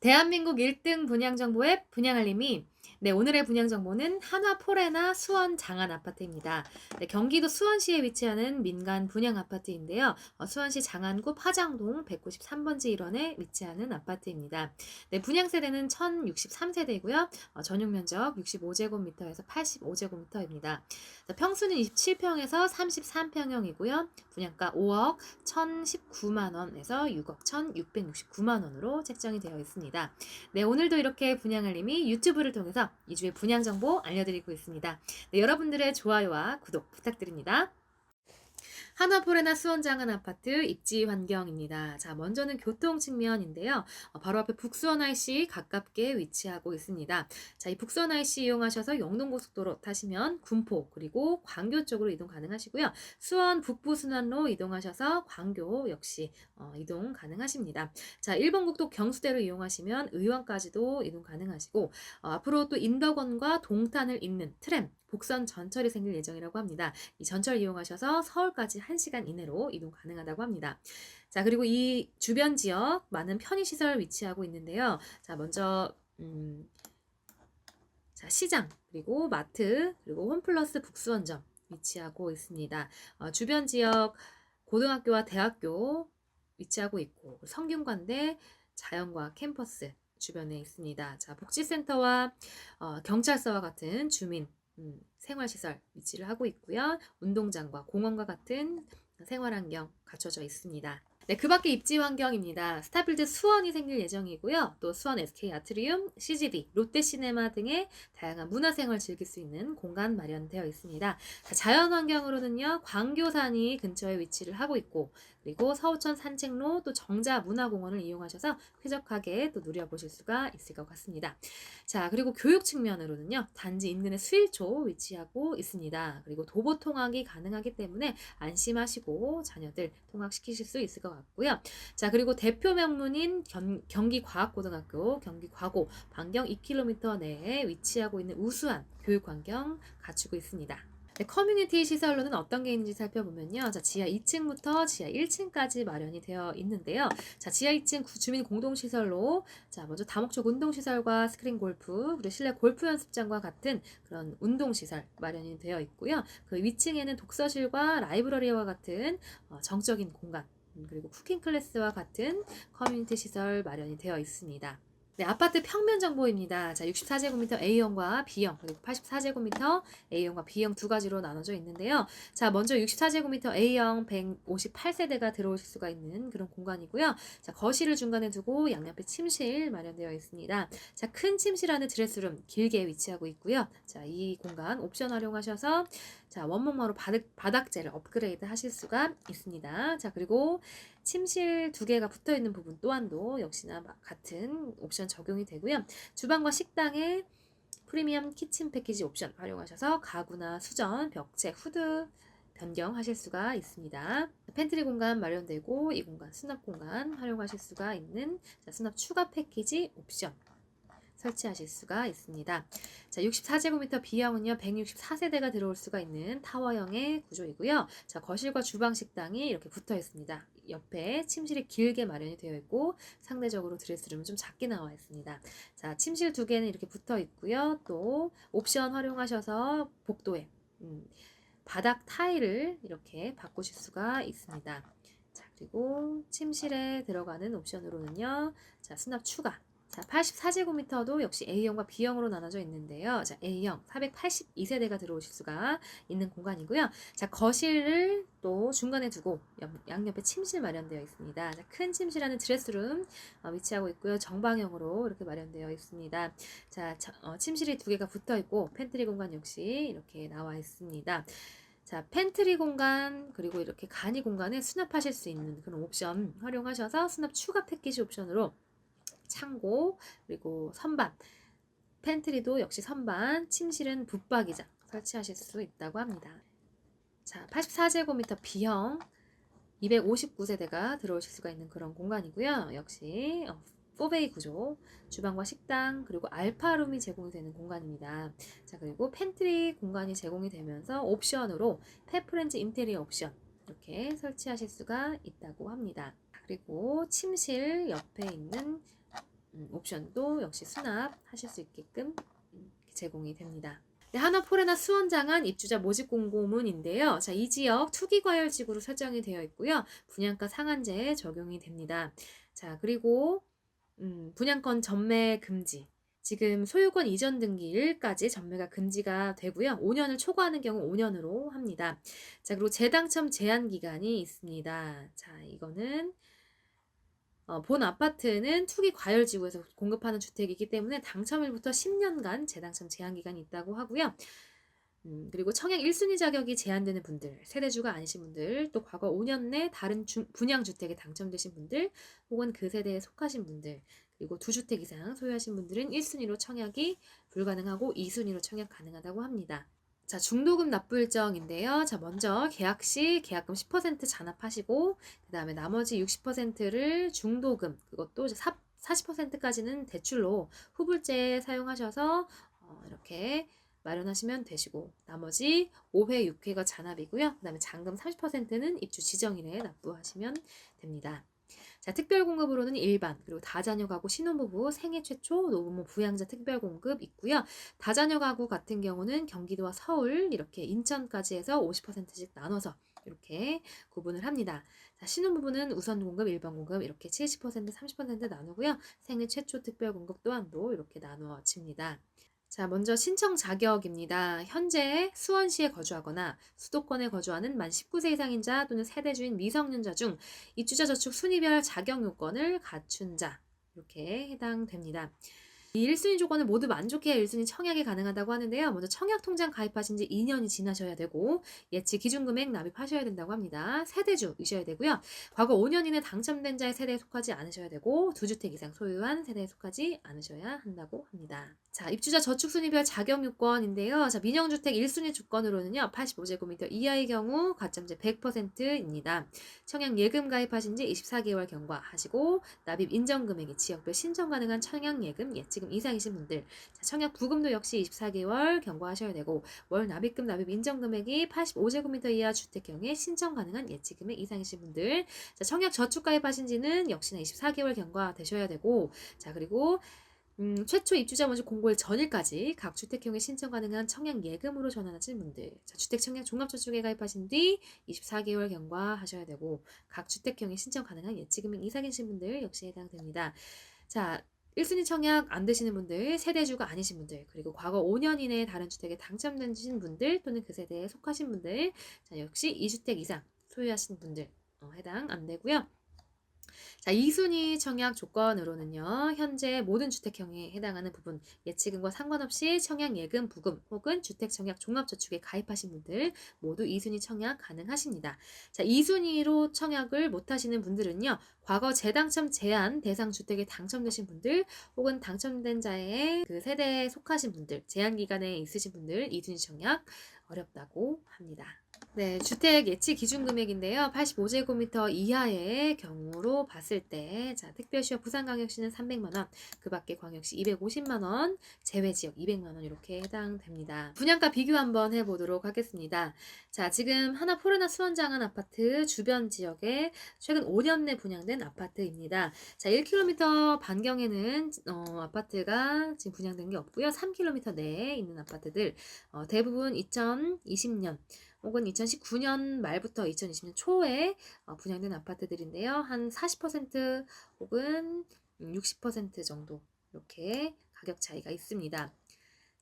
대한민국 1등 분양 정보 앱 분양알림이 네, 오늘의 분양 정보는 한화 포레나 수원 장안 아파트입니다. 네, 경기도 수원시에 위치하는 민간 분양 아파트인데요. 어, 수원시 장안구 파장동 193번지 1원에 위치하는 아파트입니다. 네, 분양 세대는 1063세대고요. 어, 전용 면적 65제곱미터에서 85제곱미터입니다. 평수는 27평에서 33평형이고요. 분양가 5억 1,019만 원에서 6억 1,669만 원으로 책정이 되어 있습니다. 네, 오늘도 이렇게 분양 알림이 유튜브를 통해서 이주의 분양 정보 알려드리고 있습니다. 네, 여러분들의 좋아요와 구독 부탁드립니다. 하나포레나 수원장안 아파트 입지 환경입니다. 자, 먼저는 교통 측면인데요. 어, 바로 앞에 북수원 IC 가깝게 위치하고 있습니다. 자, 이 북수원 IC 이용하셔서 영동고속도로 타시면 군포 그리고 광교 쪽으로 이동 가능하시고요. 수원 북부순환로 이동하셔서 광교 역시 어, 이동 가능하십니다. 자, 1번 국도 경수대로 이용하시면 의왕까지도 이동 가능하시고 어, 앞으로 또 인덕원과 동탄을 잇는 트램 복선 전철이 생길 예정이라고 합니다. 이 전철 이용하셔서 서울까지 1시간 이내로 이동 가능하다고 합니다. 자, 그리고 이 주변 지역 많은 편의시설 위치하고 있는데요. 자, 먼저, 음, 자, 시장, 그리고 마트, 그리고 홈플러스 북수원점 위치하고 있습니다. 어, 주변 지역 고등학교와 대학교 위치하고 있고, 성균관대 자연과학 캠퍼스 주변에 있습니다. 자, 복지센터와 어, 경찰서와 같은 주민 음, 생활시설 위치를 하고 있고요. 운동장과 공원과 같은 생활환경 갖춰져 있습니다. 네, 그 밖에 입지 환경입니다. 스타필드 수원이 생길 예정이고요. 또 수원 SK 아트리움, CGV, 롯데시네마 등의 다양한 문화생활 즐길 수 있는 공간 마련되어 있습니다. 자, 자연 환경으로는요, 광교산이 근처에 위치를 하고 있고, 그리고 서우천 산책로 또 정자 문화공원을 이용하셔서 쾌적하게 또 누려보실 수가 있을 것 같습니다. 자, 그리고 교육 측면으로는요, 단지 인근의 수일초 위치하고 있습니다. 그리고 도보 통학이 가능하기 때문에 안심하시고 자녀들 통학시키실 수 있을 것 같고요. 자, 그리고 대표 명문인 견, 경기과학고등학교, 경기과고 반경 2km 내에 위치하고 있는 우수한 교육 환경 갖추고 있습니다. 네, 커뮤니티 시설로는 어떤 게 있는지 살펴보면요. 자, 지하 2층부터 지하 1층까지 마련이 되어 있는데요. 자, 지하 2층 구- 주민 공동 시설로 자, 먼저 다목적 운동 시설과 스크린 골프, 그리고 실내 골프 연습장과 같은 그런 운동 시설 마련이 되어 있고요. 그 위층에는 독서실과 라이브러리와 같은 어, 정적인 공간, 음, 그리고 쿠킹 클래스와 같은 커뮤니티 시설 마련이 되어 있습니다. 네, 아파트 평면 정보입니다. 자, 64제곱미터 A형과 B형, 그리고 84제곱미터 A형과 B형 두 가지로 나눠져 있는데요. 자, 먼저 64제곱미터 A형 158세대가 들어오실 수가 있는 그런 공간이고요. 자, 거실을 중간에 두고 양옆에 침실 마련되어 있습니다. 자, 큰 침실 안에 드레스룸 길게 위치하고 있고요. 자, 이 공간 옵션 활용하셔서 자, 원목마루 바닥, 바닥재를 업그레이드 하실 수가 있습니다. 자, 그리고 침실 두 개가 붙어 있는 부분 또한도 역시나 마- 같은 옵션 적용이 되고요. 주방과 식당에 프리미엄 키친 패키지 옵션 활용하셔서 가구나 수전, 벽체, 후드 변경하실 수가 있습니다. 팬트리 공간 마련되고 이 공간 수납 공간 활용하실 수가 있는 자, 수납 추가 패키지 옵션 설치하실 수가 있습니다. 자, 64제곱미터 B형은요, 164세대가 들어올 수가 있는 타워형의 구조이고요. 자, 거실과 주방 식당이 이렇게 붙어 있습니다. 옆에 침실이 길게 마련이 되어 있고 상대적으로 드레스룸은 좀 작게 나와 있습니다. 자, 침실 두 개는 이렇게 붙어 있고요. 또 옵션 활용하셔서 복도에 음, 바닥 타일을 이렇게 바꾸실 수가 있습니다. 자, 그리고 침실에 들어가는 옵션으로는요. 자, 수납 추가. 자, 84제곱미터도 역시 A형과 B형으로 나눠져 있는데요. 자, A형 482세대가 들어오실 수가 있는 공간이고요. 자, 거실을 또 중간에 두고 옆- 양옆에 침실 마련되어 있습니다. 자, 큰 침실 안에 드레스룸 어, 위치하고 있고요. 정방형으로 이렇게 마련되어 있습니다. 자, 자, 어, 침실이 두 개가 붙어 있고 팬트리 공간 역시 이렇게 나와 있습니다. 자, 팬트리 공간 그리고 이렇게 간이 공간에 수납하실 수 있는 그런 옵션 활용하셔서 수납 추가 패키지 옵션으로 창고 그리고 선반 팬트리도 역시 선반 침실은 붙박이장 설치하실 수 있다고 합니다. 자, 84제곱미터 B형 259세대가 들어오실 수가 있는 그런 공간이고요. 역시 어, 4베이 구조, 주방과 식당, 그리고 알파룸이 제공이 되는 공간입니다. 자, 그리고 팬트리 공간이 제공이 되면서 옵션으로 페프렌즈 인테리어 옵션 이렇게 설치하실 수가 있다고 합니다. 그리고 침실 옆에 있는 음, 옵션도 역시 수납하실 수 있게끔 음, 제공이 됩니다. 네, 한화포레나 수원장안 입주자 모집 공고문인데요. 자, 이 지역 투기과열지구로 설정이 되어 있고요. 분양가 상한제 적용이 됩니다. 자, 그리고 음, 분양권 전매 금지. 지금 소유권 이전 등기일까지 전매가 금지가 되고요. 5년을 초과하는 경우 5년으로 합니다. 자, 그리고 재당첨 제한 기간이 있습니다. 자, 이거는 어, 본 아파트는 투기 과열 지구에서 공급하는 주택이기 때문에 당첨일부터 10년간 재당첨 제한 기간이 있다고 하고요. 음, 그리고 청약 1순위 자격이 제한되는 분들, 세대주가 아니신 분들, 또 과거 5년 내 다른 주, 분양 주택에 당첨되신 분들, 혹은 그 세대에 속하신 분들, 그리고 두 주택 이상 소유하신 분들은 1순위로 청약이 불가능하고 2순위로 청약 가능하다고 합니다. 자, 중도금 납부 일정인데요. 자, 먼저 계약 시 계약금 10% 잔압하시고, 그 다음에 나머지 60%를 중도금, 그것도 40%까지는 대출로 후불제 사용하셔서 어, 이렇게 마련하시면 되시고, 나머지 5회, 6회가 잔압이고요. 그 다음에 잔금 30%는 입주 지정일에 납부하시면 됩니다. 자, 특별 공급으로는 일반, 그리고 다자녀 가구 신혼부부 생애 최초 노부모 부양자 특별 공급 있고요. 다자녀 가구 같은 경우는 경기도와 서울, 이렇게 인천까지 해서 50%씩 나눠서 이렇게 구분을 합니다. 자, 신혼부부는 우선 공급, 일반 공급 이렇게 70%, 30% 나누고요. 생애 최초 특별 공급 또한 도 이렇게 나누어집니다. 자, 먼저 신청 자격입니다. 현재 수원시에 거주하거나 수도권에 거주하는 만 19세 이상인 자 또는 세대주인 미성년자 중 입주자 저축 순위별 자격 요건을 갖춘 자 이렇게 해당됩니다. 이 1순위 조건을 모두 만족해야 1순위 청약이 가능하다고 하는데요. 먼저 청약 통장 가입하신 지 2년이 지나셔야 되고 예치 기준 금액 납입하셔야 된다고 합니다. 세대주이셔야 되고요. 과거 5년 이내 당첨된 자의 세대에 속하지 않으셔야 되고 두 주택 이상 소유한 세대에 속하지 않으셔야 한다고 합니다. 자, 입주자 저축 순위별 자격 요건인데요. 자, 민영 주택 1순위 조건으로는요. 85제곱미터 이하의 경우 가점제 100%입니다. 청약 예금 가입하신 지 24개월 경과하시고 납입 인정 금액이 지역별 신청 가능한 청약 예금 예치 금 이상이신 분들. 자, 청약 부금도 역시 24개월 경과하셔야 되고 월 납입금 납입 인정 금액이 85제곱미터 이하 주택형의 신청 가능한 예치금액 이상이신 분들. 자, 청약 저축 가입하신 지는 역시나 24개월 경과 되셔야 되고 자, 그리고 음, 최초 입주자 먼저 공고일 전일까지 각 주택형에 신청 가능한 청약 예금으로 전환하신 분들, 자, 주택 청약 종합저축에 가입하신 뒤 24개월 경과하셔야 되고 각 주택형에 신청 가능한 예치금액 이상이신 분들 역시 해당됩니다. 자, 1순위 청약 안 되시는 분들, 세대주가 아니신 분들, 그리고 과거 5년 이내에 다른 주택에 당첨되신 분들 또는 그 세대에 속하신 분들, 자, 역시 2주택 이상 소유하신 분들 어, 해당 안 되고요. 자, 2순위 청약 조건으로는요, 현재 모든 주택형에 해당하는 부분, 예치금과 상관없이 청약 예금 부금 혹은 주택 청약 종합저축에 가입하신 분들 모두 2순위 청약 가능하십니다. 자, 2순위로 청약을 못 하시는 분들은요, 과거 재당첨 제한 대상 주택에 당첨되신 분들 혹은 당첨된 자의 그 세대에 속하신 분들, 제한 기간에 있으신 분들 2순위 청약 어렵다고 합니다. 네, 주택 예치 기준 금액인데요. 85제곱미터 이하의 경우로 봤을 때, 자, 특별시와 부산광역시는 300만원, 그 밖에 광역시 250만원, 제외지역 200만원 이렇게 해당됩니다. 분양가 비교 한번 해보도록 하겠습니다. 자, 지금 하나 포르나 수원장안 아파트 주변 지역에 최근 5년 내 분양된 아파트입니다. 자, 1km 반경에는 어, 아파트가 지금 분양된 게 없고요. 3km 내에 있는 아파트들 어, 대부분 2020년 혹은 2019년 말부터 2020년 초에 어, 분양된 아파트들인데요. 한 40% 혹은 60% 정도 이렇게 가격 차이가 있습니다.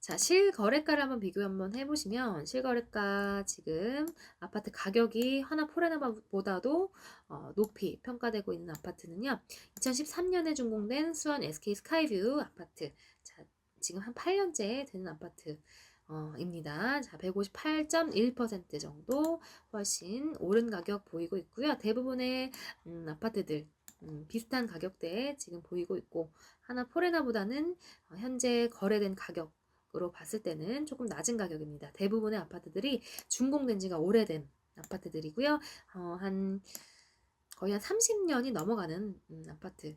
자, 실거래가를 한번 비교 한번 해보시면 실거래가 지금 아파트 가격이 하나 포레나보다도 어, 높이 평가되고 있는 아파트는요. 2013년에 준공된 수원 SK 스카이뷰 아파트. 자, 지금 한 8년째 되는 아파트. 어, 입니다. 자, 158.1% 정도 훨씬 오른 가격 보이고 있고요. 대부분의 음, 아파트들 음, 비슷한 가격대에 지금 보이고 있고 하나 포레나보다는 어, 현재 거래된 가격 으로 봤을 때는 조금 낮은 가격입니다. 대부분의 아파트들이 준공된 지가 오래된 아파트들이고요. 어, 한 거의 한 30년이 넘어가는 음, 아파트들입니다.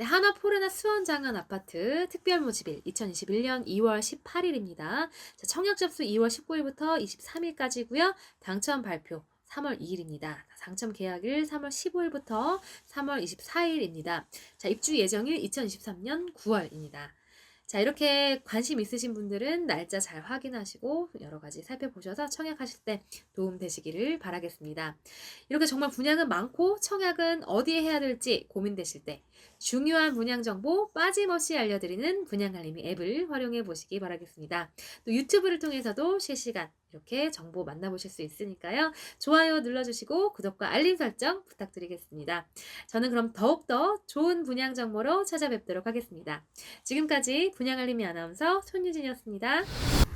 네, 하나 포르나 수원 장안 아파트 특별 모집일 2021년 2월 18일입니다. 자, 청약 접수 2월 19일부터 23일까지고요. 당첨 발표 3월 2일입니다. 당첨 계약일 3월 15일부터 3월 24일입니다. 자, 입주 예정일 2023년 9월입니다. 자, 이렇게 관심 있으신 분들은 날짜 잘 확인하시고 여러 가지 살펴보셔서 청약하실 때 도움 되시기를 바라겠습니다. 이렇게 정말 분양은 많고 청약은 어디에 해야 될지 고민되실 때 중요한 분양 정보 빠짐없이 알려드리는 분양 알림이 앱을 활용해 보시기 바라겠습니다. 또 유튜브를 통해서도 실시간 이렇게 정보 만나보실 수 있으니까요. 좋아요 눌러주시고 구독과 알림 설정 부탁드리겠습니다. 저는 그럼 더욱더 좋은 분양 정보로 찾아뵙도록 하겠습니다. 지금까지 분양 알림이 아나운서 손유진이었습니다.